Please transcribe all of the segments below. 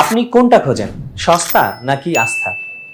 আপনি কোনটা খোঁজেন? সস্তা নাকি আস্থা?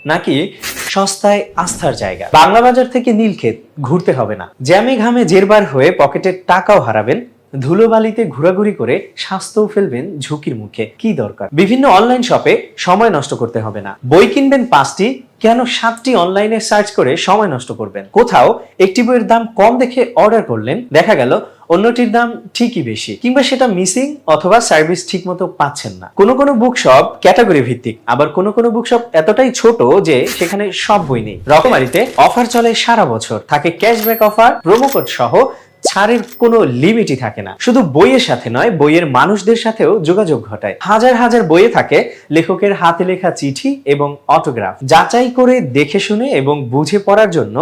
নাকি সস্তায় আস্থার জায়গা? বাংলা বাজার থেকে নীলক্ষেত ঘুরতে হবে না। জ্যামে ঘামে জেরবার হয়ে পকেটের টাকাও হারাবেন। ধুলোবালিতে ঘোরাঘুরি করে স্বাস্থ্যও ফেলবেন ঝুঁকির মুখে। কি দরকার? বিভিন্ন অনলাইন শপে সময় নষ্ট করতে হবে না। বই কিনবেন পাঁচটি, কেন সাতটি অনলাইনে সার্চ করে সময় নষ্ট করবেন? কোথাও একটি বইয়ের দাম কম দেখে অর্ডার করলেন, দেখা গেল অন্যটির দাম ঠিকই বেশি, কিংবা সেটা মিসিং অথবা সার্ভিস ঠিক মতো পাচ্ছেন না। কোনো কোনো বুক শপ ক্যাটাগরি ভিত্তিক, আবার কোনো কোনো বুক শপ এতটাই ছোট যে সেখানে সব বই নেই। রকমারিতে অফার চলে সারা বছর, থাকে ক্যাশব্যাক অফার প্রোমো কোড সহ ছাড়ের কোনো লিমিটই থাকে না। শুধু বইয়ের সাথে নয়, বইয়ের মানুষদের সাথেও যোগাযোগ ঘটায়। হাজার হাজার বইয়ে থাকে লেখকের হাতে লেখা চিঠি এবং অটোগ্রাফ যাচাই করে দেখে শুনে এবং বুঝে পড়ার জন্য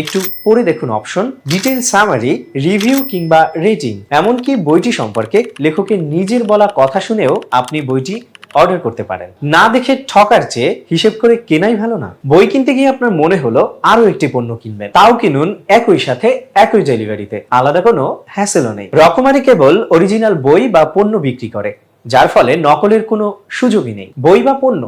একটু পড়ে দেখুন অপশন ডিটেল সামারি রিভিউ কিংবা রেটিং এমনকি বইটি সম্পর্কে লেখকের নিজের বলা কথা শুনেও আপনি বইটি অর্ডার করতে পারেন। না দেখে ঠকার চেয়ে হিসেব করে কেনাই ভালো না। বই কিনতে গিয়ে আপনার মনে হলো আরও একটি পণ্য কিনবেন। তাও কিনুন একই সাথে একই ডেলিভারিতে আলাদা কোনো হ্যাসেলও নেই। রকমারি কেবল অরিজিনাল বই বা পণ্য বিক্রি করে। যার ফলে নকলের কোনো সুযোগই নেই। বই বা পণ্য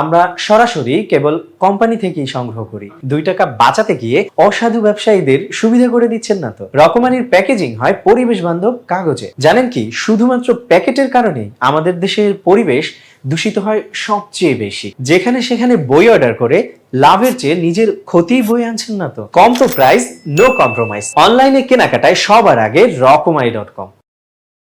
আমরা সরাসরি কেবল কোম্পানি থেকেই সংগ্রহ করি। দুই টাকা বাঁচাতে গিয়ে অসাধু ব্যবসায়ীদের সুবিধা করে দিচ্ছেন না তো। রকমানির প্যাকেজিং হয় পরিবেশ বান্ধব কাগজে। জানেন কি, শুধুমাত্র প্যাকেটের কারণেই আমাদের দেশের পরিবেশ দূষিত হয় সবচেয়ে বেশি। যেখানে সেখানে বই অর্ডার করে লাভের চেয়ে নিজের ক্ষতি বই আনছেন না তো। কম তো প্রাইস নো কম্প্রোমাইজ অনলাইনে কেনাকাটায় সবার আগে রকমারি ডট কম।